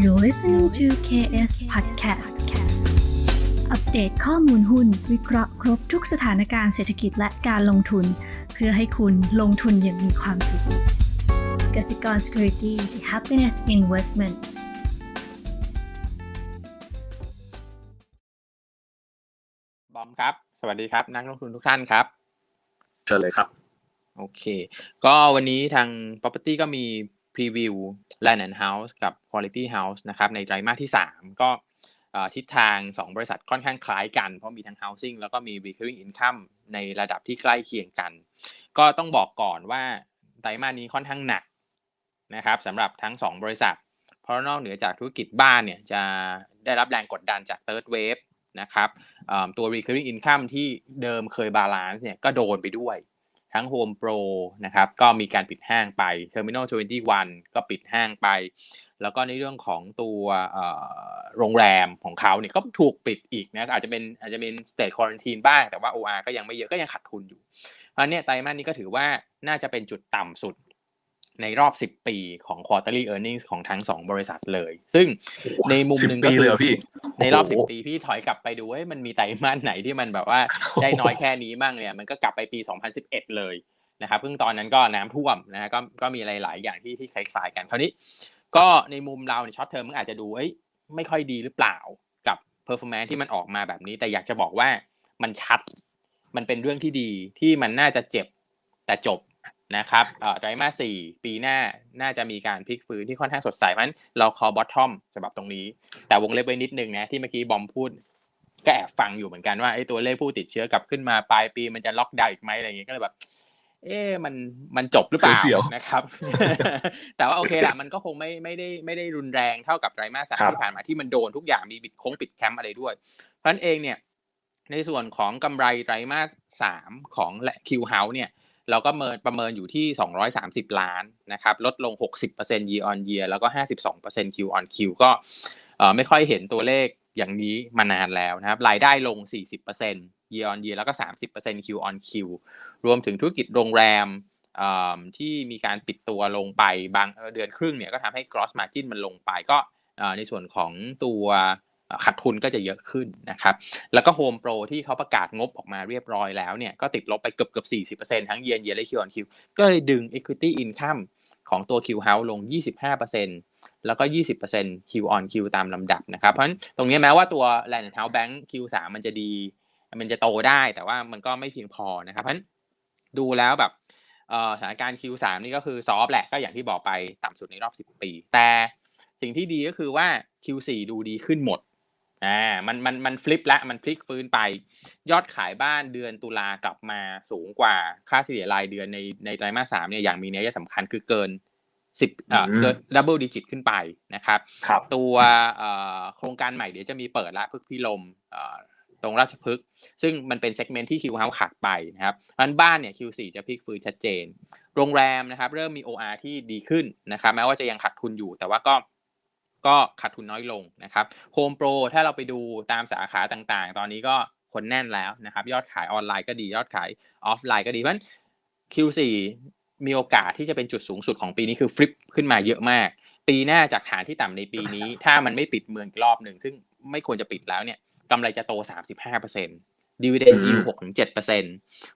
You're listening to KS Podcast อัปเดตข้อมูลหุ้น วิเคราะห์ครบทุกสถานการณ์เศรษฐกิจและการลงทุน เพื่อให้คุณลงทุนอย่างมีความสุขกสิกร Security the Happiness Investment บอมครับ สวัสดีครับ นักลงทุนทุกท่านครับ เชิญเลยครับ โอเค ก็วันนี้ทาง property ก็มี พรีวิว Land and House กับ Quality House นะครับในไตรมาสที่ 3 ก็ทิศทาง 2 บริษัทค่อนข้างคล้ายกัน เพราะมีทั้ง housing แล้วก็มี recurring income ในระดับที่ใกล้เคียงกัน ก็ต้องบอกก่อนว่าไตรมาสนี้ค่อนข้างหนักนะครับสำหรับทั้ง 2 บริษัท เพราะนอกเหนือจากธุรกิจบ้านเนี่ยจะได้รับแรงกดดันจาก third wave นะครับตัว recurring income ที่เดิมเคยบาลานซ์เนี่ยก็โดนไปด้วย ทั้ง Home Pro นะครับก็มีการปิดห้างไป Terminal 21 ก็ปิดห้างไป แล้วก็ในเรื่องของตัวโรงแรมของเขาเนี่ยก็ถูกปิดอีกนะอาจจะเป็นอาจจะเป็น state quarantine บ้าง แต่ว่า OR ก็ยังไม่เยอะก็ยังขาดทุนอยู่เพราะฉะนั้นเนี่ยไตรมาสนี้ก็ถือว่าน่าจะเป็นจุดต่ำสุด ในรอบ 10 ปีของ quarterly earnings ของทั้ง 2 บริษัทเลย ซึ่งในมุมหนึ่ง10ก็ปีคืเลยเหรอพี่ในรอบโอ้โห10 ปีพี่ถอยกลับไปดูว่ามันมีไตรมาสไหนที่มันแบบว่าได้น้อยแค่นี้มั่งเนี่ยมันก็กลับไปปี 2011 เลยนะครับซึ่งตอนนั้นก็น้ำท่วมนะฮะก็ก็มีหลาย ๆ อย่างที่ที่คล้ายๆกันคราวนี้ ก็ในมุมเราในช็อตเทอมมันอาจจะดูเอ้ยไม่ค่อยดีหรือเปล่ากับ performance ที่มันออกมาแบบนี้ แต่อยากจะบอกว่ามันชัด มันเป็นเรื่องที่ดีที่มันน่าจะเจ็บแต่จบ นะครับเอ่อไตรมาสสี่ปีหน้าน่าจะมีการพลิกฟื้นที่ค่อนข้างสดใสเพราะฉะนั้นเรา call bottom ฉบับตรงนี้ แต่วงเล็บไว้นิดนึงนะที่เมื่อกี้บอมพูดก็แอบฟังอยู่เหมือนกันว่าไอ้ตัวเลขผู้ติดเชื้อกลับขึ้นมาปลายปีมันจะล็อกดาวน์อีกไหมอะไรอย่างเงี้ยก็เลยแบบเอ๊ะมันมันจบหรือเปล่าเสียวนะครับ แต่ว่าโอเคแหละมันก็คงไม่ไม่ได้ไม่ได้รุนแรงเท่ากับไตรมาสสามครับที่ผ่านมาที่มันโดนทุกอย่างมีปิดโค้งปิดแคมป์อะไรด้วย เพราะฉะนั้นเองเนี่ยในส่วนของกำไรไตรมาสสามของและคิวเฮาเนี่ย เราก็เมินประเมินอยู่ที่ 230 ล้านนะครับลดลง 60% year on year แล้วก็ 52% Q on Q ก็เอ่อไม่ค่อยเห็นตัวเลขอย่างนี้มานานแล้วนะครับรายได้ลง 40% year on year แล้วก็ 30% Q on Q รวมถึงธุรกิจโรงแรมที่มีการปิดตัวลงไปบางเดือนครึ่งเนี่ยก็ทำให้ gross margin มันลงไปก็ในส่วนของตัว ขาดทุนก็จะเยอะขึ้นนะครับแล้วก็ Home Pro ที่เขาประกาศงบออกมาเรียบร้อยแล้วเนี่ยก็ติดลบไปเกือบเกือบ40%ทั้ง year on year และ Q on Q ก็เลยดึง equity income ของตัว Q House ลง 25%แล้วก็ 20% Q on Q ตามลำดับนะครับเพราะฉะนั้นตรงนี้แม้ว่าตัว Land House Bank Q3 มันจะดี มันจะโตได้แต่ว่ามันก็ไม่เพียงพอนะครับเพราะฉะนั้นดูแล้วแบบสถานการณ์ Q3 นี่ก็คือซอฟต์แหละก็อย่างที่บอกไปต่ำสุดในรอบ 10 ปี แต่สิ่งที่ดีก็คือว่า Q4 ดูดีขึ้นหมด อ่ามันมันมันฟลิปละมันพลิกฟื้นไป ยอดขายบ้านเดือนตุลากลับมาสูงกว่าค่าเฉลี่ยรายเดือนในในไตรมาสสามเนี่ยอย่างมีนัยสำคัญคือเกินสิบเอ่ออืมเกินดับเบิลดิจิตขึ้นไปนะครับครับตัวเอ่อโครงการใหม่เดี๋ยวจะมีเปิดละพึกษ์พิลมเอ่อตรงราชพฤกษ์ซึ่งมันเป็นเซกเมนต์ที่คิวเฮาขาดไปนะครับเพราะฉะนั้นบ้านเนี่ย Q4 จะพลิกฟื้นชัดเจน โรงแรมนะครับ เริ่มมี OR ที่ดีขึ้นนะครับ แม้ว่าจะยังขาดทุนอยู่ แต่ว่าก็ ก็ขาดทุนน้อยลงนะครับ Home Pro ถ้าเราไปดูตามสาขาต่างๆ ตอนนี้ก็คนแน่นแล้วนะครับยอดขายออนไลน์ก็ดียอดขายออฟไลน์ก็ดีเพราะฉะนั้น Q4 มีโอกาสที่จะเป็นจุดสูงสุดของปีนี้คือฟลิปขึ้นมาเยอะมาก ปีหน้าจากฐานที่ต่ำในปีนี้ ถ้ามันไม่ปิดเมืองอีกรอบหนึ่งซึ่งไม่ควรจะปิดแล้วเนี่ยกำไรจะโต 35%ดีเวเดนอืมยิว6-7%เ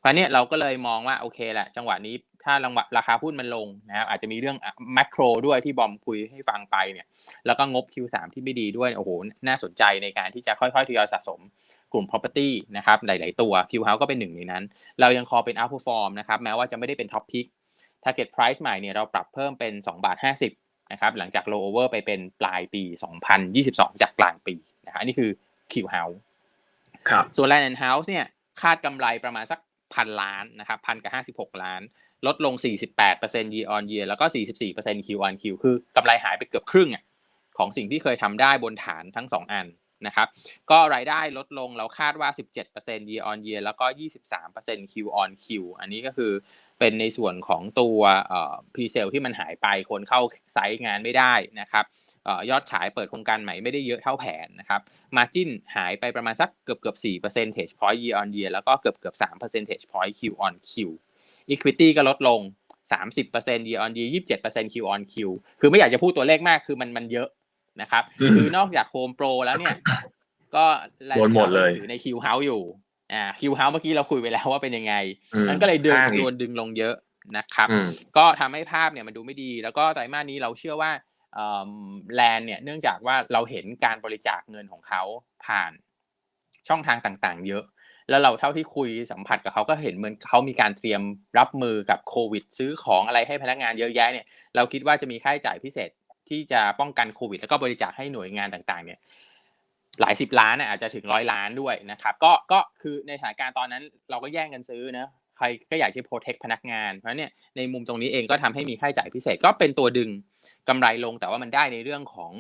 พราะเนี่ยเราก็เลยมองว่าโอเคแหละจังหวะนี้ ถ้าราคาหุ้นมันลงนะครับอาจจะมีเรื่องแมคโครด้วยที่บอมคุยให้ฟังไปเนี่ยแล้วก็งบ Q3 ที่ไม่ดีด้วยโอ้โหน่าสนใจในการที่จะค่อยๆทยอยสะสมกลุ่ม property นะครับหลาย ๆ ตัว Q House ก็เป็นหนึ่งในนั้น เรายังคอเป็น outperform นะครับแม้ว่าจะไม่ได้เป็น top pick target price ใหม่เนี่ยเราปรับเพิ่มเป็น2บาท50นะครับหลังจาก low over ไปเป็นปลายปี 2022 จากกลางปีนะครับอันนี้คือ Q House ครับส่วน Land and House เนี่ยคาดกำไรประมาณสักพันล้านนะครับพันกับห้าสิบหกล้าน ลดลง 48% year on year แล้วก็ 44% Q on Q คือกำไรหายไปเกือบครึ่งอะของสิ่งที่เคยทำได้บนฐานทั้ง 2 อันนะครับก็รายได้ลดลงเราคาดว่า 17% year on year แล้วก็ 23% Q on Q อันนี้ก็คือเป็นในส่วนของตัวเอ่อ pre-sale ที่มันหายไปคนเข้าไซต์งานไม่ได้นะครับออยอดขายเปิดโครงการใหม่ไม่ได้เยอะเท่าแผนนะครับ Margin หายไปประมาณสักเกือบเกือบ4 percentage point year on year แล้วก็เกือบเกือบ3 percentage point Q on Q Equity ก็ลดลง 30% year on year 27% Q on Q คือไม่อยากจะพูดตัวเลขมากคือมันมันเยอะนะครับอืมคือนอกจากโฮมโปรแล้วเนี่ย ก็โดนหมดเลยถือในคิวเฮาอยู่อ่าคิวเฮาเมื่อกี้เราคุยไปแล้วว่าเป็นยังไงอืมนั่นก็เลยดึงห้างอีกโดนดึงลงเยอะนะครับอืมก็ทำให้ภาพเนี่ยมันดูไม่ดี แล้วก็ไตรมาสนี้เราเชื่อว่าแลนเนี่ยเนื่องจากว่าเราเห็นการบริจาคเงินของเขาผ่านช่องทางต่างๆ เยอะ แล้วเราเท่าที่คุยสัมผัสกับเขาก็เห็นเหมือนเขามีการเตรียมรับมือกับโควิด ซื้อของอะไรให้พนักงานเยอะแยะเนี่ยเราคิดว่าจะมีค่าใช้จ่ายพิเศษที่จะป้องกันโควิด แล้วก็บริจาคให้หน่วยงานต่างๆ เนี่ยหลายสิบล้านอาจจะถึงร้อยล้านด้วยนะครับก็ก็คือในสถานการณ์ตอนนั้นเราก็แย่งกันซื้อนะใครก็อยากจะโปรเทคพนักงานเพราะเนี่ยในมุมตรงนี้เองก็ทำให้มีค่าใช้จ่ายพิเศษก็เป็นตัวดึงกำไรลงแต่ว่ามันได้ในเรื่องของ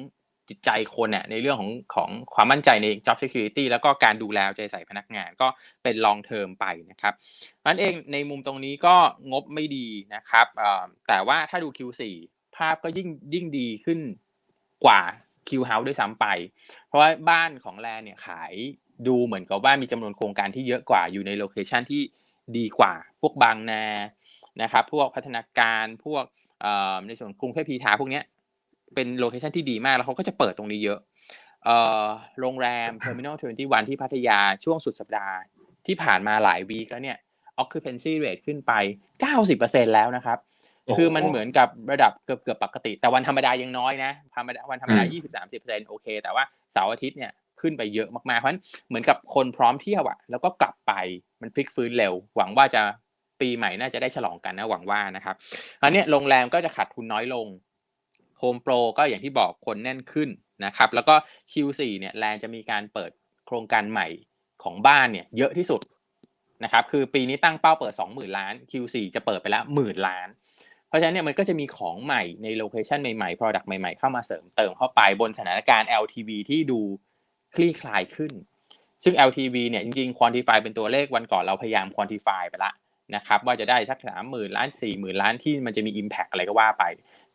จิตใจคนน่ะในเรื่องของของความมั่นใจใน job security แล้วก็การดูแลใจใส่พนักงานก็เป็น long term ไปนะครับนั้นเองในมุมตรงนี้ก็งบไม่ดีนะครับแต่ว่าถ้าดู Q4 ภาพก็ยิ่งยิ่งดีขึ้นกว่า Q House ด้วยซ้ำไป เพราะว่าบ้านของแลนเนี่ยขายดูเหมือนกับว่ามีจำนวนโครงการที่เยอะกว่าอยู่ในโลเคชันที่ดีกว่า พวกบางนานะครับ พวกพัฒนาการพวกในส่วนกรุงเทพพีทาพวกเนี้ย เป็นโลเคชันที่ดีมาก แล้วเขาก็จะเปิดตรงนี้เยอะเอ่อโรงแรม Terminal 21 ที่พัทยาช่วงสุดสัปดาห์ที่ผ่านมาหลายวีคแล้วเนี่ย occupancy rate ขึ้นไป 90%แล้วนะครับโอ้โหคือมันเหมือนกับระดับเกือบเกือบปกติ แต่วันธรรมดายังน้อยนะธรรมดาวันธรรมดาอืมยี่สิบสามสิบเปอร์เซ็นโอเค แต่ว่าเสาร์อาทิตย์เนี่ยขึ้นไปเยอะมากๆ เพราะฉะนั้นเหมือนกับคนพร้อมเที่ยวอะแล้วก็กลับไปมันพลิกฟื้นเร็ว หวังว่าจะปีใหม่น่าจะได้ฉลองกันนะหวังว่านะครับอันเนี้ยโรงแรมก็จะขาดทุนน้อยลง โฮมโปรก็อย่างที่บอกคนแน่นขึ้นนะครับ แล้วก็ Q4 เนี่ยแลนจะมีการเปิดโครงการใหม่ของบ้านเนี่ยเยอะที่สุดนะครับ คือปีนี้ตั้งเป้าเปิด 20,000 ล้าน Q4 จะเปิดไปล้วหมื่นล้าน เพราะฉะนั้นเนี่ยมันก็จะมีของใหม่ในโลเคชันใหม่ๆ Product ใหม่ๆ เข้ามาเสริมเติมเข้าไปบนสถานการณ์ LTV ที่ดูคลี่คลายขึ้น ซึ่ง LTV เนี่ยจริงๆ quantify เป็นตัวเลขวันก่อนเราพยายาม quantify ไปละนะครับว่าจะได้สักสามหมื่นล้านสี่หมื่นล้านที่มันจะมี impact อะไรก็ว่าไป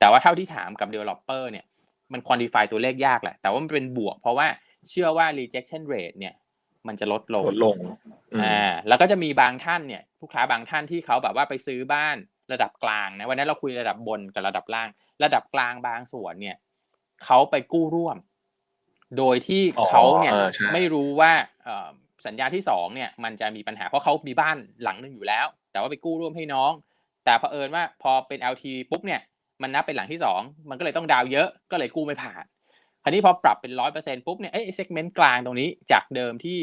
แต่ว่าเท่าที่ถามกับ developer เนี่ยมัน quantify ตัวเลขยากแหละ แต่ว่ามันเป็นบวก เพราะว่าเชื่อว่า rejection rate เนี่ย มันจะลดลงลดลงอืมอ่าแล้วก็จะมีบางท่านเนี่ยลูกค้าบางท่านที่เขาแบบว่าไปซื้อบ้านระดับกลางนะวันนั้นเราคุยระดับบนกับระดับล่าง ระดับกลางบางส่วนเนี่ยเขาไปกู้ร่วม โดยที่อ๋อเขาเนี่ยเออใช่ไม่รู้ว่าเอ่อสัญญาที่สองเนี่ย มันจะมีปัญหาเพราะเขามีบ้านหลังหนึ่งอยู่แล้ว แต่ว่าไปกู้ร่วมให้น้อง แต่เผอิญว่าพอเป็น LT ปุ๊บเนี่ย มันนับเป็นหลังที่สองมันก็เลยต้องดาวเยอะก็เลยกู้ไม่ผ่านคราวนี้พอปรับเป็นร้อยเปอร์เซ็นต์ปุ๊บเนี่ยไอ้เซกเมนต์กลางตรงนี้จากเดิมที่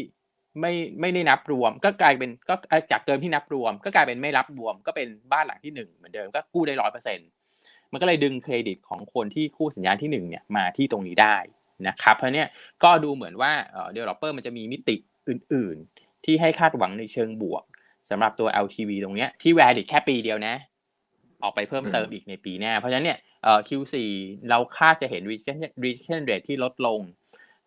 ไม่ไม่ได้นับรวม ก็กลายเป็นก็จากเดิมที่นับรวม ก็กลายเป็นไม่รับรวม ก็เป็นบ้านหลังที่หนึ่งเหมือนเดิมก็กู้ได้ร้อยเปอร์เซ็นต์มันก็เลยดึงเครดิตของคนที่กู้สัญญาที่หนึ่งเนี่ยมาที่ตรงนี้ได้นะครับเพราะเนี่ยก็ดูเหมือนว่าเอ่อ developer มันจะมีมิติอื่น ๆ ที่ให้คาดหวังในเชิงบวกสำหรับตัว LTV ตรงเนี้ยที่ valid แค่ปีเดียวนะ ออกไปเพิ่มเติมอีกในปีหน้า เพราะฉะนั้นเนี่ยเอ่อ Q4 เราคาดจะเห็น rejection rejection rate ที่ลดลง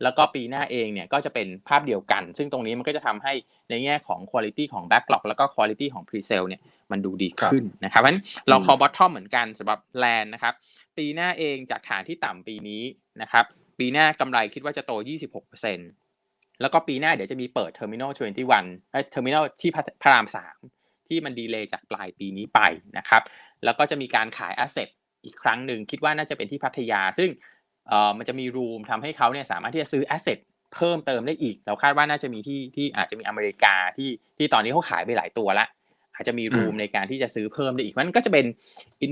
แล้วก็ปีหน้าเองเนี่ยก็จะเป็นภาพเดียวกัน ซึ่งตรงนี้มันก็จะทำให้ในแง่ของ quality ของ backlog แล้วก็ quality ของ pre-sale เนี่ยมันดูดีขึ้นนะครับเพราะฉะนั้นเรา call bottom เหมือนกันสำหรับ land นะครับ ปีหน้าเองจากฐานที่ต่ำปีนี้นะครับ ปีหน้ากำไรคิดว่าจะโต 26%แล้วก็ปีหน้าเดี๋ยวจะมีเปิด Terminal 21เอ้ย Terminal ที่พระราม 3 ที่มันดีเลย์จากปลายปีนี้ไปนะครับ แล้วก็จะมีการขาย asset อีกครั้งหนึ่งคิดว่าน่าจะเป็นที่พัทยา ซึ่งเอ่อมันจะมีรูมทำให้เขาเนี่ยสามารถที่จะซื้อ asset เพิ่มเติมได้อีก เราคาดว่าน่าจะมีที่ที่อาจจะมีอเมริกาที่ที่ตอนนี้เขาขายไปหลายตัวละ อาจจะมีรูมในการที่จะซื้อเพิ่มได้อีก มันก็จะเป็น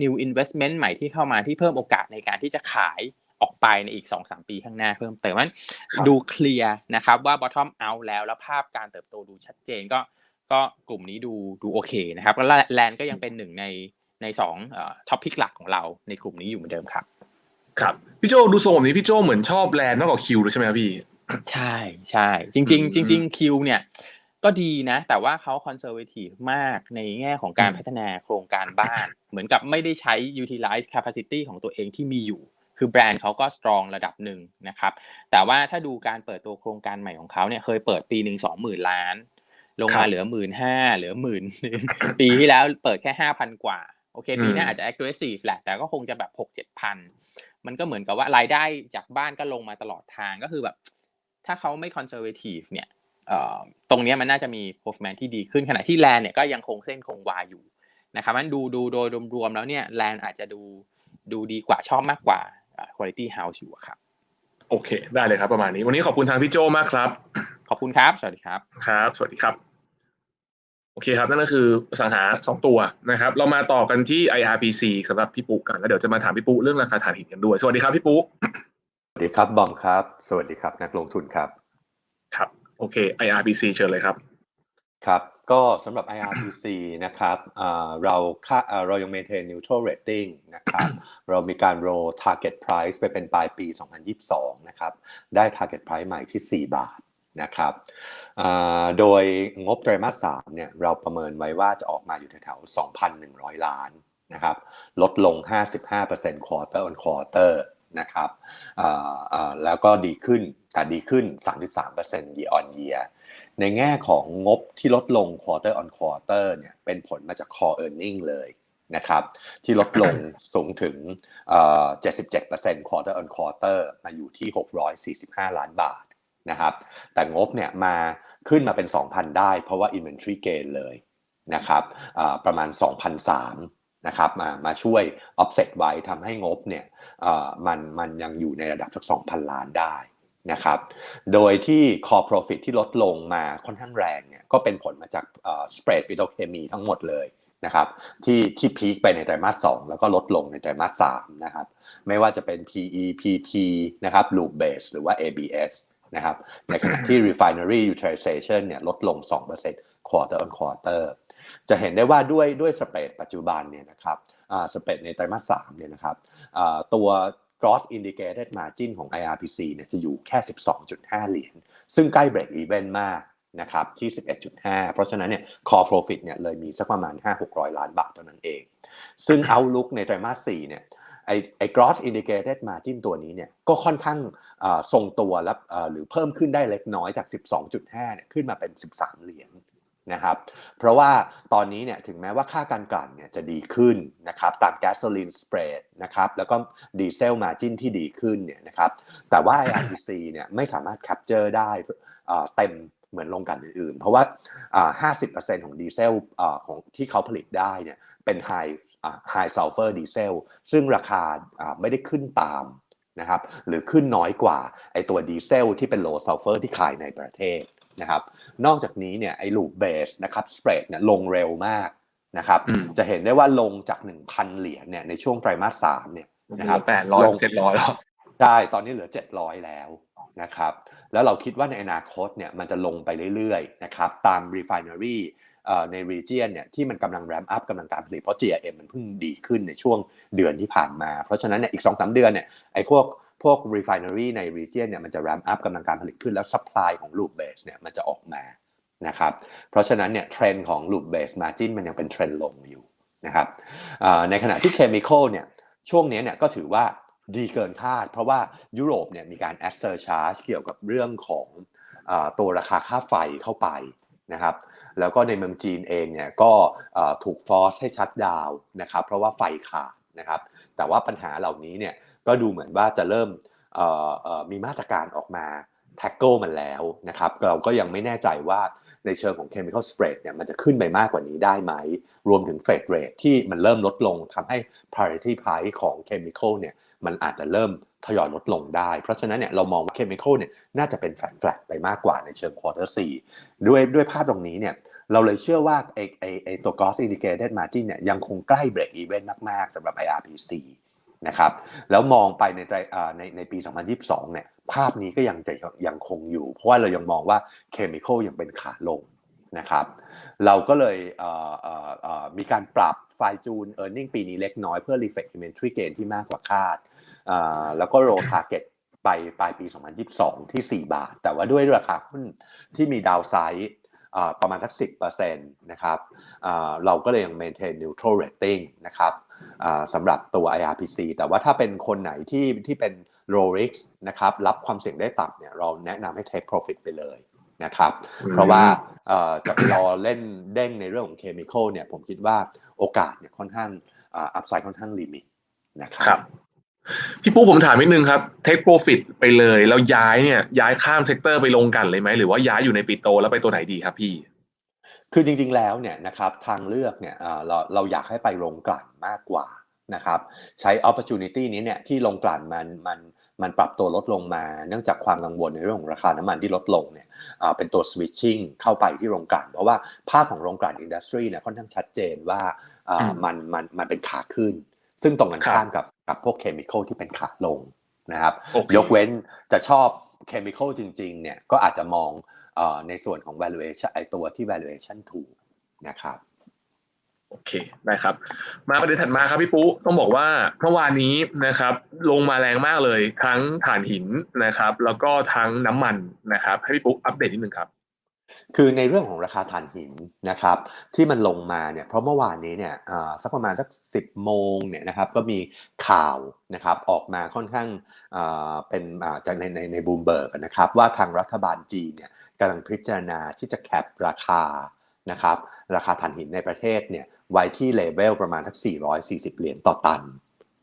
new investment ใหม่ที่เข้ามาที่เพิ่มโอกาสในการที่จะขายออกไปในอีก 2-3 ปีข้างหน้าเพิ่มเติมมันครับดูเคลียร์นะครับว่า bottom out แล้วแล้วภาพการเติบโตดูชัดเจนก็ก็กลุ่มนี้ดูดูโอเคนะครับแล้วแลนก็ยังเป็นหนึ่งใน ในสองท็อปพิกหลักของเราในกลุ่มนี้อยู่เหมือนเดิมครับ ครับ พี่โจดูทรงแบบนี้พี่โจเหมือนชอบแลนด์มากกว่าคิวเลยใช่ไหมครับพี่ ใช่ใช่จริงอืมๆจริง ๆ คิวเนี่ยก็ดีนะ แต่ว่าเขาคอนเซอร์เวทีฟมากในแง่ของการอืมพัฒนาโครงการบ้าน เหมือนกับไม่ได้ใช้ utilize capacity ของตัวเองที่มีอยู่ คือแบรนด์เขาก็ strong ระดับหนึ่งนะครับ แต่ว่าถ้าดูการเปิดตัวโครงการใหม่ของเขาเนี่ยเคยเปิดปีหนึ่งสองหมื่นล้าน ลงครัมาบเหลือหมื่นห้าเหลือหมื่นปีที่แล้วเปิดแค่ห้าพันกว่าโอเคปีหน้าอืมอาจจะ aggressive แหละแต่ก็คงจะแบบหกเจ็ดพันมันก็เหมือนกับว่ารายได้จากบ้านก็ลงมาตลอดทางก็คือแบบ ถ้าเขาไม่ conservative เนี่ยเอ่อตรงเนี้ยมันน่าจะมี performance ที่ดีขึ้นขณะที่แลนเนี่ยก็ยังคงเส้นคงวาอยู่นะครับมันดูดูโดยรวมๆแล้วเนี่ยแลนอาจจะดูดูดีกว่าชอบมากกว่าเอ่อ quality house อยู่อะครับโอเค ได้เลยครับประมาณนี้ วันนี้ขอบคุณทางพี่โจมากครับ ขอบคุณครับ สวัสดีครับ ครับ สวัสดีครับโอเคครับ นั่นก็คืออสังหาสองตัวนะครับ เรามาต่อกันที่ IRPC สำหรับพี่ปุ๊กันแล้วเดี๋ยวจะมาถามพี่ปุ๊เรื่องราคาถ่านหินกันด้วย สวัสดีครับพี่ปุ๊สวัสดีครับบอมครับ สวัสดีครับ นักลงทุนครับ ครับโอเค IRPC เชิญเลยครับ ครับก็สำหรับ IRPC นะครับอ่าเราค่าอ่าเรายัง maintain neutral rating นะครับ เรามีการ roll target price ไปเป็นปลายปี 2022 นะครับ ได้ target price ใหม่ที่ 4 บาท นะครับโดยงบไตรมาส3เนี่ยเราประเมินไว้ว่าจะออกมาอยู่แถวๆ2,100 ล้านนะครับลดลง 55% quarter on quarter นะครับแล้วก็ดีขึ้นแต่ดีขึ้น 33% year on year ในแง่ของงบที่ลดลง quarter on quarter เนี่ยเป็นผลมาจาก core earning เลยนะครับที่ลดลงสูงถึง 77% quarter on quarter มาอยู่ที่ 645 ล้านบาท นะครับ แต่งบเนี่ยมาขึ้นมาเป็น 2,000 ได้ เพราะว่า inventory gain เลยนะครับประมาณ 2,003นะครับมามาช่วย offset ไว้ทำให้งบเนี่ยมันมันยังอยู่ในระดับสัก 2,000 ล้านได้นะครับ โดยที่ core profit ที่ลดลงมาค่อนข้างแรงเนี่ยก็เป็นผลมาจากเอ่อ spread ปิโตรเคมีทั้งหมดเลยนะครับที่ที่พีคไปในไตรมาส 2 แล้วก็ลดลงในไตรมาส 3 นะครับ ไม่ว่าจะเป็น PE PT นะครับ loop base หรือว่า ABS นะครับ ในขณะที่ refinery utilization เนี่ยลดลง 2% quarter on quarter จะเห็นได้ว่าด้วยด้วยสเปรดปัจจุบันเนี่ยนะครับอ่าสเปรดในไตรมาส3เนี่ยนะครับอ่าตัว gross indicated margin ของ IRPC เนี่ยจะอยู่แค่ 12.5 เหรียญ ซึ่งใกล้ break even มากนะครับที่ 11.5 เพราะฉะนั้นเนี่ย core profit เนี่ยเลยมีสักประมาณ 5-600 ล้านบาทเท่านั้นเอง ซึ่ง outlook ในไตรมาส4เนี่ย ไอไอ gross indicated margin ตัวนี้เนี่ยก็ค่อนข้างอ่าทรงตัวและอ่าหรือเพิ่มขึ้นได้เล็กน้อยจาก 12.5เนี่ยขึ้นมาเป็น 13 เหรียญนะครับ เพราะว่าตอนนี้เนี่ยถึงแม้ว่าค่าการกลั่นเนี่ยจะดีขึ้นนะครับตามแก๊สโซลินสเปรดนะครับแล้วก็ดีเซลมาจินที่ดีขึ้นเนี่ยนะครับแต่ว่า IRPC เนี่ยไม่สามารถแคปเจอร์ได้เต็มเหมือนโรงกลั่นอื่นๆ เพราะว่า 50%ของดีเซลของที่เขาผลิตได้เนี่ยเป็นไฮ อ่าไฮซัลเฟอร์ดีเซลซึ่งราคาอ่าไม่ได้ขึ้นตามนะครับหรือขึ้นน้อยกว่าไอตัวดีเซลที่เป็นโลซัลเฟอร์ที่ขายในประเทศนะครับนอกจากนี้เนี่ยไอ้ลูปเบสนะครับสเปรดเนี่ยลงเร็วมากนะครับอืมจะเห็นได้ว่าลงจาก 1,000 เหรียญเนี่ยในช่วงไตรมาสสามเนี่ยนะครับแปดร้อยลงเจ็ดร้อยแล้วใช่ตอนนี้เหลือ 700 แล้วนะครับแล้วเราคิดว่าในอนาคตเนี่ยมันจะลงไปเรื่อยๆนะครับตาม refinery ใน region เนี่ยที่มันกำลัง ramp up กำลังการผลิตเพราะ GRM มันเพิ่งดีขึ้นในช่วงเดือนที่ผ่านมา เพราะฉะนั้นเนี่ยอีก2-3เดือนเนี่ยไอ้พวกพวก refinery ใน region เนี่ยมันจะ ramp up กำลังการผลิตขึ้นแล้ว supply ของ loop base เนี่ยมันจะออกมานะครับเพราะฉะนั้นเนี่ยเทรนด์ของ loop base margin มันยังเป็นเทรนด์ลงอยู่นะครับในขณะที่ chemical เนี่ยช่วงนี้เนี่ยก็ถือว่าดีเกินคาด เพราะว่ายุโรปเนี่ยมีการ a d surcharge เกี่ยวกับเรื่องของอตัวราคาค่าไฟเข้าไปนะครับ แล้วก็ในเมืองจีนเองเนี่ยก็ถูกฟอสให้ชัดดาวนะครับเพราะว่าไฟขาดนะครับแต่ว่าปัญหาเหล่านี้เนี่ยก็ดูเหมือนว่าจะเริ่มมีมาตรการออกมา tackle มันแล้วนะครับเราก็ยังไม่แน่ใจว่าในเชิงของ chemical spread เนี่ยมันจะขึ้นไปมากกว่านี้ได้ไหม รวมถึง freight rate ที่มันเริ่มลดลงทำให้ parity price ของ chemical เนี่ยมันอาจจะเริ่มทยอยลดลงได้ เพราะฉะนั้นเนี่ยเรามองว่า chemical เนี่ยน่าจะเป็น flat flat ไปมากกว่าในเชิง quarter 4ด้วยด้วยภาพตรงนี้เนี่ย เราเลยเชื่อว่าไอไอไอตัว gross indicated margin เนี่ยยังคงใกล้ break even มาก ๆสำหรับ IRPC นะครับแล้วมองไปในในในปี 2022 เนี่ยภาพนี้ก็ยังจะยังคงอยู่ เพราะว่าเรายังมองว่าเคมีคอลยังเป็นขาลงนะครับเราก็เลยมีการปรับไฟจูน e a r n i n g ปีนี้เล็กน้อยเพื่อ reflect inventory gain ที่มากกว่าคาดแล้วก็ roll target ไปปลายปี 2022 ที่ 4 บาท แต่ว่าด้วยราคาหุ้นที่มีดาวไซด์ ประมาณสัก 10%นะครับอ่าเราก็เลยยัง maintain neutral rating นะครับอ่าสำหรับตัว IRPC แต่ว่าถ้าเป็นคนไหนที่ที่เป็น low risk นะครับรับความเสี่ยงได้ต่ำเนี่ยเราแนะนำให้ take profit ไปเลยนะครับอืมเพราะว่าเอ่อจะรอเล่นเด้งในเรื่องของ chemical เนี่ยผมคิดว่าโอกาสเนี่ยค่อนข้างอ่า upside ค่อนข้างลิมิตนะคครัรับบ พี่ปุ๊ผมถามนิดนึงครับ take profit ไปเลยแล้วย้ายเนี่ย ย้ายข้ามเซกเตอร์ไปลงกันเลยไหมหรือว่าย้ายอยู่ในปิโตแล้วไปตัวไหนดีครับพี่ คือจริงๆแล้วเนี่ยนะครับทางเลือกเนี่ยเอ่อเราเราอยากให้ไปลงกลั่นมากกว่านะครับใช้ opportunity นี้เนี่ยที่ลงกลั่นมันมันมันปรับตัวลดลงมาเนื่องจากความกังวลในเรื่องของราคาน้ำมันที่ลดลงเนี่ยอ่าเป็นตัว switching เข้าไปที่โรงกลั่น เพราะว่าภาพของโรงกลั่นอินดัสทรีเนี่ยค่อนข้างชัดเจนว่าอ่าอืมมันมันมันเป็นขาขึ้น ซึ่งตรงกันครับข้ามกับกับพวกเคมีคอลที่เป็นขาลงนะครับโอเคยกเว้นจะชอบเคมีคอลจริงๆเนี่ยก็อาจจะมองเออในส่วนของ valuation ไอตัวที่ valuation ถูกนะครับโอเคได้ครับ มาประเด็นถัดมาครับพี่ปุ๊ต้องบอกว่าเมื่อวานนี้นะครับ ลงมาแรงมากเลยทั้งถ่านหินนะครับ แล้วก็ทั้งน้ำมันนะครับ ให้พี่ปุ๊อัปเดตนิดนึงครับ คือในเรื่องของราคาถ่านหินนะครับที่มันลงมาเนี่ยเพราะเมื่อวานนี้เนี่ยสักประมาณสักสิบโมงเนี่ยนะครับก็มีข่าวนะครับออกมาค่อนข้างเป็นจากในในในบูมเบิร์กนะครับว่าทางรัฐบาลจีนเนี่ยกำลังพิจารณาที่จะแคปราคานะครับราคาถ่านหินในประเทศเนี่ยไว้ที่เลเวลประมาณสัก 440 เหรียญต่อตัน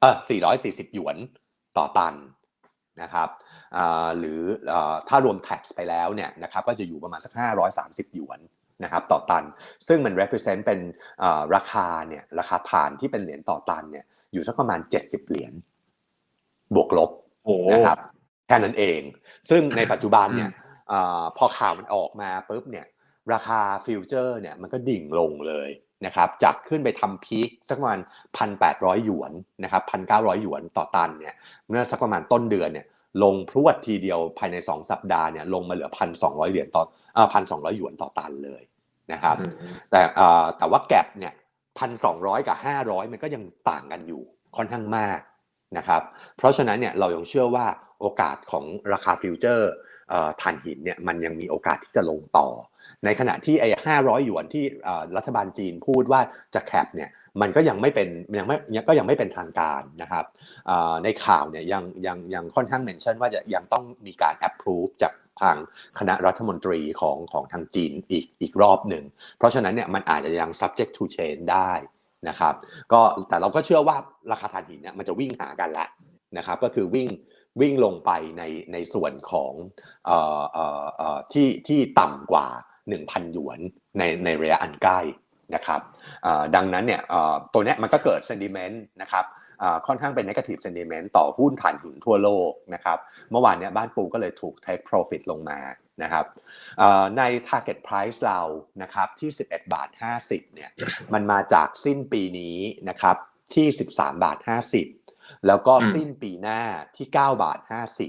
เออ440 หยวนต่อตันนะครับ หรืออ่าถ้ารวม tax ไปแล้วเนี่ยนะครับก็จะอยู่ประมาณสัก 530 หยวนนะครับต่อตัน ซึ่งมัน represent เป็นอ่าราคาเนี่ยราคาฐานที่เป็นเหรียญต่อตันเนี่ยอยู่สักประมาณ 70 เหรียญบวกลบโอ้นะครับแค่นั้นเอง ซึ่งในปัจจุบันเนี่ยอืมอาพอข่าวมันออกมาปุ๊บเนี่ยราคาฟิวเจอร์เนี่ยมันก็ดิ่งลงเลยนะครับจากขึ้นไปทำพีคสักประมาณพันแปดร้อยหยวนนะครับพันเก้าร้อยหยวนต่อตันเนี่ยเมื่อสักประมาณต้นเดือนเนี่ย ลงพรวดทีเดียวภายใน 2 สัปดาห์เนี่ยลงมาเหลือพันสองร้อยเหรียญต่ออ่าพันสองร้อยหยวนต่อตันเลยนะครับอืมแต่อ่าแต่ว่าแก็บเนี่ยพันสองร้อยกับห้าร้อยมันก็ยังต่างกันอยู่ค่อนข้างมากนะครับเพราะฉะนั้นเนี่ยเรายังเชื่อว่าโอกาสของราคาฟิวเจอร์เอ่อถ่านหินเนี่ยมันยังมีโอกาสที่จะลงต่อ ในขณะที่ไอ้ห้าร้อยหยวนที่เอ่อรัฐบาลจีนพูดว่าจะแคปเนี่ย มันก็ยังไม่เป็นยังไม่ก็ยังไม่เป็นทางการนะครับในข่าวเนี่ยยังยังยังค่อนข้างเมนชั่นว่าจะยังต้องมีการ approve จากทางคณะรัฐมนตรีของของทางจีนอีกอีกรอบหนึ่ง เพราะฉะนั้นเนี่ยมันอาจจะยัง subject to change ได้นะครับ ก็แต่เราก็เชื่อว่าราคาถ่านหินเนี่ยมันจะวิ่งหากันแล้วนะครับ ก็คือวิ่งวิ่งลงไปในในส่วนของออเอ่อเอ่อที่ที่ต่ำกว่า 1,000 หยวนในในระยะอันใกล้ นะครับอ่าดังนั้นเนี่ยอ่าตัวเนี้ยมันก็เกิด sentiment นะครับอ่าค่อนข้างเป็น negative sentiment ต่อหุ้นถ่านหินทั่วโลกนะครับเมื่อวานเนี้ยบ้านปูก็เลยถูก take profit ลงมานะครับอ่าใน target price เรานะครับที่ 11 บาท 50เนี่ยมันมาจากสิ้นปีนี้นะครับที่ 13 บาท 50 แล้วก็อืมสิ้นปีหน้าที่ 9 บาท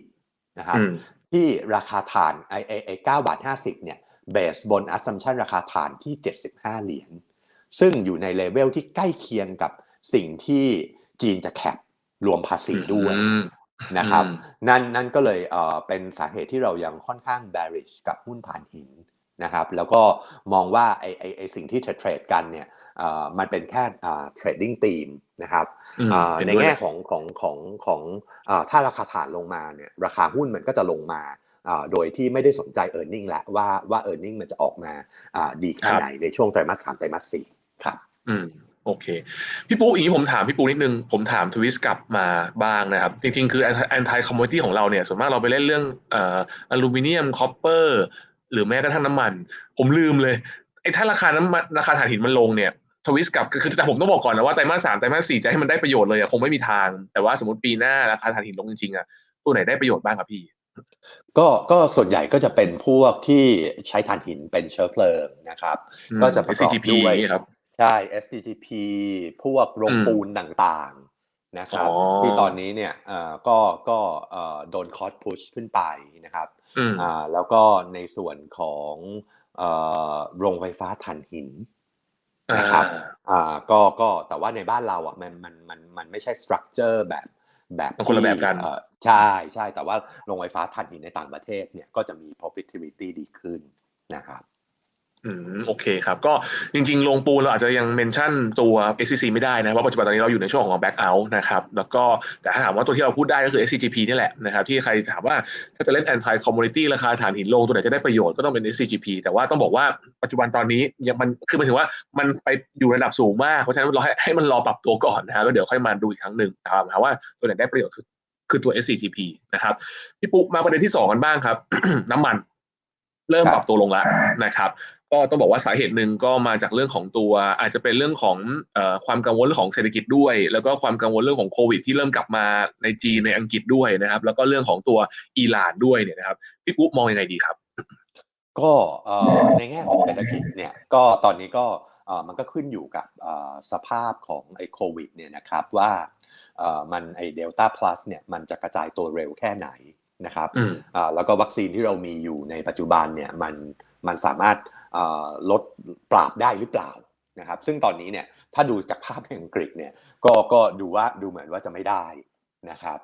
50นะครับอืมที่ราคาฐานไอไอไอเก้าบาทห้าสิบเนี่ย เบสบน assumption ราคาฐานที่ 75 เหรียญซึ่งอยู่ในเลเวลที่ใกล้เคียงกับสิ่งที่จีนจะแคปรวมภาษีด้วยอืมนะครับอืมนั่นนั่นก็เลยเอ่อเป็นสาเหตุที่เรายังค่อนข้าง bearish กับหุ้นถ่านหินนะครับ แล้วก็มองว่าไอไอไอสิ่งที่เทรดเทรดกันเนี่ยเอ่อมันเป็นแค่อ่า trading team นะครับอืมอ่าเห็นในด้วยแง่ของของของของอ่าถ้าราคาฐานลงมาเนี่ยราคาหุ้นมันก็จะลงมาอ่า โดยที่ไม่ได้สนใจ e a r n i n g แล้วว่าว่า e a r n i n g มันจะออกมาอ่าดีแค่ไหนในช่วงไตรมาสสามไตรมาสสี่ครับอืมโอเค พี่ปูอย่างนี้ผมถามพี่ปูนิดนึง ผมถามทวิสกลับมาบ้างนะครับ จริงๆ คือ anti commodity ของเราเนี่ยส่วนมากเราไปเล่นเรื่องเอ่ออลูมิเนียมคอปเปอร์หรือแม้กระทั่งน้ำมัน ผมลืมเลยไอ้ถ้าราคาน้ำมันราคาถ่านหินมันลงเนี่ยทวิสกลับคือคือแต่ผมต้องบอกก่อนนะว่าไตรมาสสามไตรมาสสี่จะให้มันได้ประโยชน์เลยอะคงไม่มีทาง แต่ว่าสมมติปีหน้าราคาถ่านหินลงจริงๆอะตัวไหนได้ประโยชน์บ้างครับพี่ ก็ก็ส่วนใหญ่ก็จะเป็นพวกที่ใช้ถ่านหินเป็นเชื้อเพลิงนะครับอืมก็จะประกอบ SCGP ด้วยอย่างนี้ครับใช่ SDGP พวกโรงอืมปูนต่างๆนะครับอ๋อที่ตอนนี้เนี่ยเอ่อก็ก็เอ่อโดนคอสพุชขึ้นไปนะครับอืมอ่าแล้วก็ในส่วนของเอ่อโรงไฟฟ้าถ่านหินนะครับ อ่า ก็ ก็ แต่ว่าในบ้านเราอะ มัน มัน มัน มันไม่ใช่สตรัคเจอร์แบบ แบบมันคนละแบบกันที่เอ่อใช่ใช่แต่ว่าโรงไฟฟ้าถ่านหินในต่างประเทศเนี่ยก็จะมี profitability ดีขึ้นนะครับ อืมโอเคครับ ก็จริงๆลงปูนเราอาจจะยังเมนชั่นตัว SCC ไม่ได้นะเพราะปัจจุบันตอนนี้เราอยู่ในช่วงของ back out นะครับแล้วก็แต่ถ้าถามว่าตัวที่เราพูดได้ก็คือ SCGP นี่แหละนะครับที่ใครถามว่าถ้าจะเล่น anti commodity ราคาฐานหินลงตัวไหนจะได้ประโยชน์ก็ต้องเป็น SCGP แต่ว่าต้องบอกว่าปัจจุบันตอนนี้ยังมันคือหมายถึงว่ามันไปอยู่ระดับสูงมากเพราะฉะนั้นเราให้ให้มันรอปรับตัวก่อนนะครับแล้วเดี๋ยวค่อยมาดูอีกครั้งหนึ่งนะครับถามว่าตัวไหนได้ประโยชน์คือคือตัว SCGP นะครับพี่ปุ๊มาประเด็นที่สองกันบ้างครับ น้ำมัน เริ่มปรับตัวลงแล้วนะครับ ก็ต้องบอกว่าสาเหตุหนึ่งก็มาจากเรื่องของตัวอาจจะเป็นเรื่องของเอ่อความกังวลเรื่องของเศรษฐกิจด้วย แล้วก็ความกังวลเรื่องของโควิด ที่เริ่มกลับมาในจีนในอังกฤษด้วยนะครับ แล้วก็เรื่องของตัวอิหร่านด้วยเนี่ยนะครับพี่ปุ๊มองยังไงดีครับ ก็เอ่อในแง่ของเศรษฐกิจเนี่ยก็ตอนนี้ก็เอ่อมันก็ขึ้นอยู่กับเอ่อสภาพของไอ้โควิดเนี่ยนะครับว่าเอ่อมันไอ้เดลต้าพลัสเนี่ยมันจะกระจายตัวเร็วแค่ไหนนะครับอืมอ่าแล้วก็วัคซีนที่เรามีอยู่ในปัจจุบันเนี่ยมันมันสามารถเอ่อ ลดปราบได้หรือเปล่านะครับซึ่งตอนนี้เนี่ยถ้าดูจากภาพในอังกฤษเนี่ยก็ก็ดูว่าดูเหมือนว่าจะไม่ได้นะครับ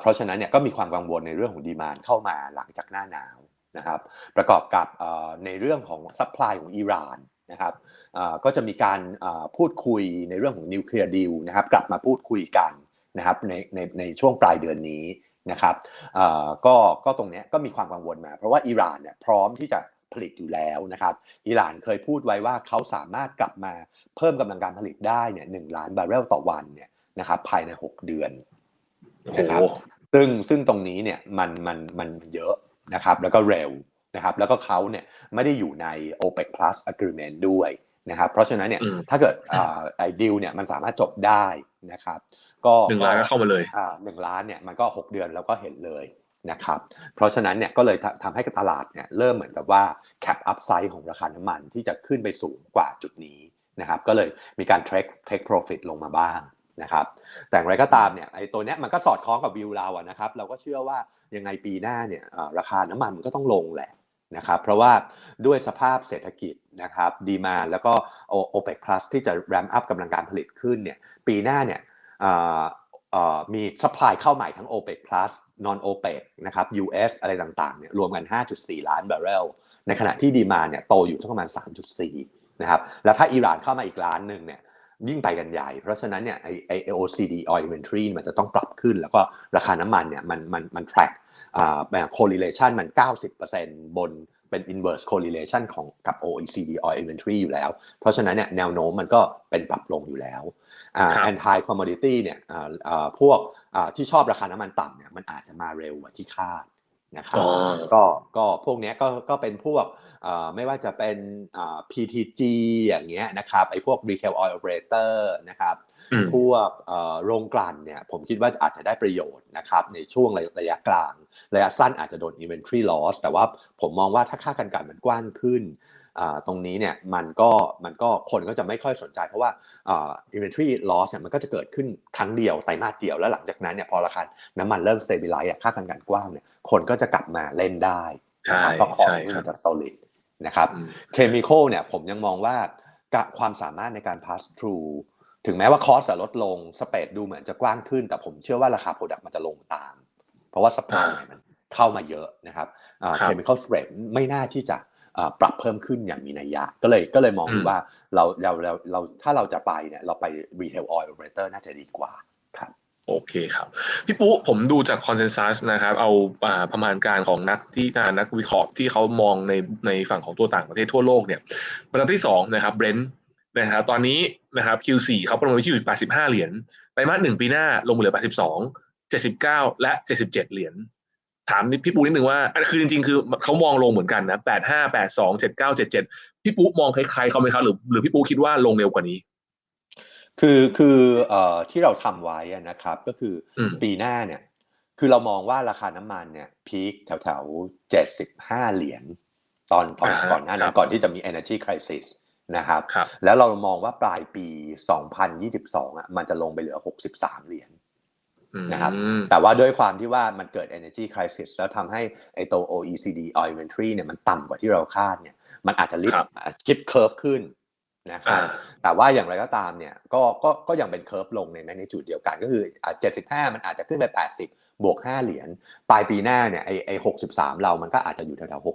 เพราะฉะนั้นเนี่ยก็มีความกังวลในเรื่องของดีมานเข้ามาหลังจากหน้าหนาวนะครับประกอบกับในเรื่องของซัพพลายของอิหร่านนะครับก็จะมีการพูดคุยในเรื่องของนิวเคลียร์ดีลนะครับกลับมาพูดคุยกันนะครับในในในช่วงปลายเดือนนี้นะครับก็ก็ตรงนี้ก็มีความกังวลมา เพราะว่าอิหร่านเนี่ยพร้อมที่จะ ผลิตอยู่แล้วนะครับอิหร่านเคยพูดไว้ว่าเขาสามารถกลับมาเพิ่มกำลังการผลิตได้เนี่ยหนึ่งล้านบาร์เรลต่อวันเนี่ยนะครับภายใน 6 เดือนโอ้โหนะครับซึ่งซึ่งตรงนี้เนี่ยมันมันมันเยอะนะครับแล้วก็เร็วนะครับแล้วก็เขาเนี่ยไม่ได้อยู่ใน OPEC Plus Agreement ด้วยนะครับเพราะฉะนั้นเนี่ยอืมถ้าเกิดอ่าไอ้ดีลเนี่ยมันสามารถจบได้นะครับก็หนึ่งล้านก็เข้ามาเลยอ่าหนึ่งล้านเนี่ยมันก็ 6 เดือนแล้วก็เห็นเลย นะครับเพราะฉะนั้นเนี่ยก็เลยทำให้ตลาดเนี่ยเริ่มเหมือนกับว่าแคปอัพไซด์ของราคาน้ำมันที่จะขึ้นไปสูงกว่าจุดนี้นะครับก็เลยมีการเทคเทคโปรฟิตลงมาบ้างนะครับแต่อย่างไรก็ตามเนี่ยไอ้ตัวเนี้ยมันก็สอดคล้องกับวิวเราอะนะครับเราก็เชื่อว่ายังไงปีหน้าเนี่ยราคาน้ำมันมันก็ต้องลงแหละนะครับเพราะว่าด้วยสภาพเศรษฐกิจนะครับดีมาแล้วก็โอเปกพลัสที่จะแรมอัพกำลังการผลิตขึ้นเนี่ยปีหน้าเนี่ย มีซัพพลายเข้าใหม่ทั้ง OPEC plus non OPEC นะครับ US อะไรต่างๆเนี่ยรวมกัน 5.4 ล้านบาร์เรล ในขณะที่ดีมาเนี่ยโตอยู่ที่ประมาณ 3.4 นะครับ แล้วถ้าอิหร่านเข้ามาอีกล้านหนึ่งเนี่ยยิ่งไปกันใหญ่ เพราะฉะนั้นเนี่ยไอไอ OECD oil inventory มันจะต้องปรับขึ้น แล้วก็ราคาน้ำมันเนี่ยมันมันมัน track อ่าแบบ correlation มัน 90%บนเป็น inverse correlation ของกับ OECD oil inventory อยู่แล้ว เพราะฉะนั้นเนี่ยแนวโน้มมันก็เป็นปรับลงอยู่แล้ว อ่าครับ anti commodity เนี่ยอ่าอ่าพวกอ่าที่ชอบราคาน้ำมันต่ำเนี่ยมันอาจจะมาเร็วกว่าที่คาดนะครับอ๋อก็ก็พวกเนี้ยก็ก็เป็นพวกอ่าไม่ว่าจะเป็นอ่า PTG อย่างเงี้ยนะครับไอ้พวก retail oil operator นะครับอืมพวกเอ่อโรงกลั่นเนี่ยผมคิดว่าอาจจะได้ประโยชน์นะครับในช่วงระระยะกลาง ระยะสั้นอาจจะโดน inventory loss แต่ว่าผมมองว่าถ้าค่ากันกันมันกว้างขึ้นอ่า ตรงนี้เนี่ยมันก็มันก็คนก็จะไม่ค่อยสนใจ เพราะว่าอ่า inventory loss เนี่ยมันก็จะเกิดขึ้นครั้งเดียวไตรมาสเดียวแล้วหลังจากนั้นเนี่ยพอราคาน้ำมันเริ่ม stabilize อะค่ากันกันกว้างเนี่ยคนก็จะกลับมาเล่นได้นะครับใช่เพราะของใช่นี่ครัมับนจะ solid นะครับอืมเคมีคอลเนี่ยผมยังมองว่ากะความสามารถในการ pass through ถึงแม้ว่าคอสจะลดลงสเปดดูเหมือนจะกว้างขึ้น แต่ผมเชื่อว่าราคา Product มันจะลงตาม เพราะว่า supply อ่ามันเข้ามาเยอะนะครับเคครับมีคอลสเปรดไม่น่าที่จะอ่า ปรับเพิ่มขึ้นอย่างมีนัยยะ ก็เลยก็เลยมองอืมว่าเราเราเราเราถ้าเราจะไปเนี่ยเราไป retail oil operator น่าจะดีกว่าครับโอเคครับ พี่ปุ๊ผมดูจากคอนเซนแซสนะครับ เอาอ่าประมาณการของนักที่อ่านักวิเคราะห์ที่เขามองในในฝั่งของตัวต่างประเทศทั่วโลกเนี่ยประเด็นที่สองนะครับเบรนท์นะครับตอนนี้นะครับ Q4 เขาประเมินไว้ที่อยู่85 เหรียญไตรมาสหนึ่งปีหน้าลงมาเหลือ 82 79 และ 77 เหรียญ ถามพี่ปุ๊นิดนึงว่าอันคือจริงๆ คือเขามองลงเหมือนกันนะ85 82 79 77พี่ปุ๊มองคล้ายๆเขาไหมครับหรือหรือพี่ปุ๊คิดว่าลงเร็วกว่านี้ คือคือเอ่อที่เราทำไว้อะนะครับ ก็คืออมปีหน้าเนี่ย คือเรามองว่าราคาน้ำมันเนี่ย พีคแถวแถวเจ็ดสิบห้าเหรียญตอนตอนอ่าฮะก่อนหน้าคนั้รันบก่อนที่จะมี energy crisis นะครับครับ แล้วเรามองว่าปลายปี 2022อะมันจะลงไปเหลือ 63 เหรียญ นะครับอืมแต่ว่าด้วยความที่ว่ามันเกิด energy crisis แล้วทำให้ไอ้ตัว OECD oil inventory เนี่ยมันต่ำกว่าที่เราคาดเนี่ยมันอาจจะลิฟครับชิปเคอร์ฟขึ้นนะครับอ่าแต่ว่าอย่างไรก็ตามเนี่ยก็ก็ก็ยังเป็นเคอร์ฟลงในแมกนิจูดเดียวกันก็คืออะ75มันอาจจะขึ้นไป80บวก5เหรียญปลายปีหน้าเนี่ยไอ้ไอ้63เรามันก็อาจจะอยู่แถวๆ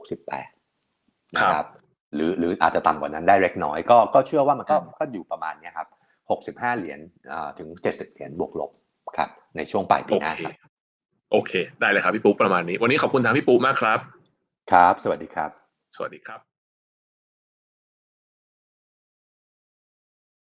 68นะคครัรับบหรือหรืออาจจะต่ำกว่านั้นได้เล็กน้อยก็ก็เชื่อว่ามันก็อืมก็อยู่ประมาณเนี้ยครับ65เหรียญอ่าถึง70เหรียญบวกลบ ครับ ในช่วงปลายปีโอหน้าเคครับโอเค ได้เลยครับพี่ปุ๊ประมาณนี้ วันนี้ขอบคุณทางพี่ปุ๊มากครับ ครับ สวัสดีครับ สวัสดีครับ